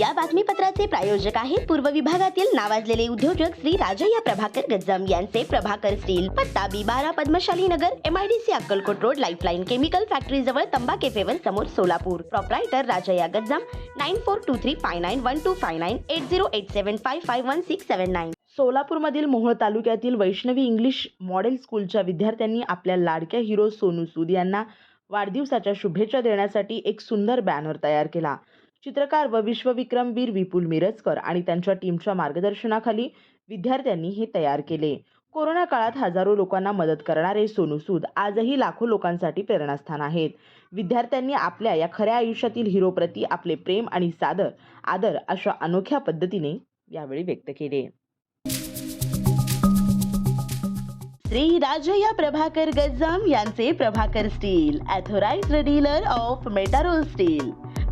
या बातमीपत्राचे प्रायोजक आहेत पूर्व विभागातील नावाजलेले उद्योजक श्री राजय्या प्रभाकर गज्जम यांचे प्रभाकर स्टील पत्ता बी बारा Padmashali Nagar MIDC Akkalkot road lifeline chemical factory जवळ तंबा केफेवर समोर Solapur. Proprietor Rajayya Gajjam nine four two three five nine one two five nine eight zero eight seven five five one six seven nine सोलापूरमधील Mohol तालुक्यातील Vaishnavi English model स्कूलच्या विद्यार्थ्यांनी आपल्या लाडक्या hero Sonu Sood यांना वाढदिवसाच्या शुभेच्छा देण्यासाठी एक सुंदर बॅनर तयार केला. चित्रकार व विश्वविक्रमवीर विपुल मिरजकर आणि त्यांच्या टीमच्या मार्गदर्शनाखाली विद्यार्थ्यांनी हे तयार केले. कोरोना काळात हजारो लोकांना मदत करणारे सोनू सूद आजही लाखो लोकांसाठी प्रेरणास्थान आहेत. विद्यार्थ्यांनी आपल्या या खऱ्या आयुष्यातील हिरोप्रती आपले प्रेम आणि सादर आदर अशा अनोख्या पद्धतीने यावेळी व्यक्त केले. श्री राजया प्रभाकर गज्जम यांचे Prabhakar steel authorized dealer of Metarol steel.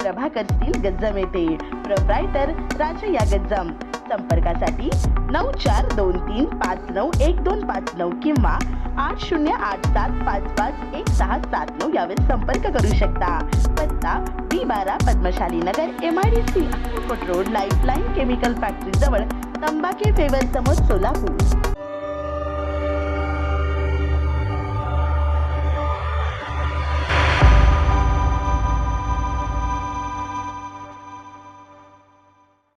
Prabhakar steel Gajjam येथे. प्रोप्रायटर राजया गज्जम संपर्कासाठी नऊ चार दोन तीन पाच नऊ एक दोन पाच नऊ किंवा आठ शून्य आठ सात पाच पाच एक सहा सात नऊ यावर संपर्क करू शकता. पत्ता बी बारा Padmashali Nagar M I D C road lifeline chemical factory जवळ तंबाखे फेवर समोर सोलापूर.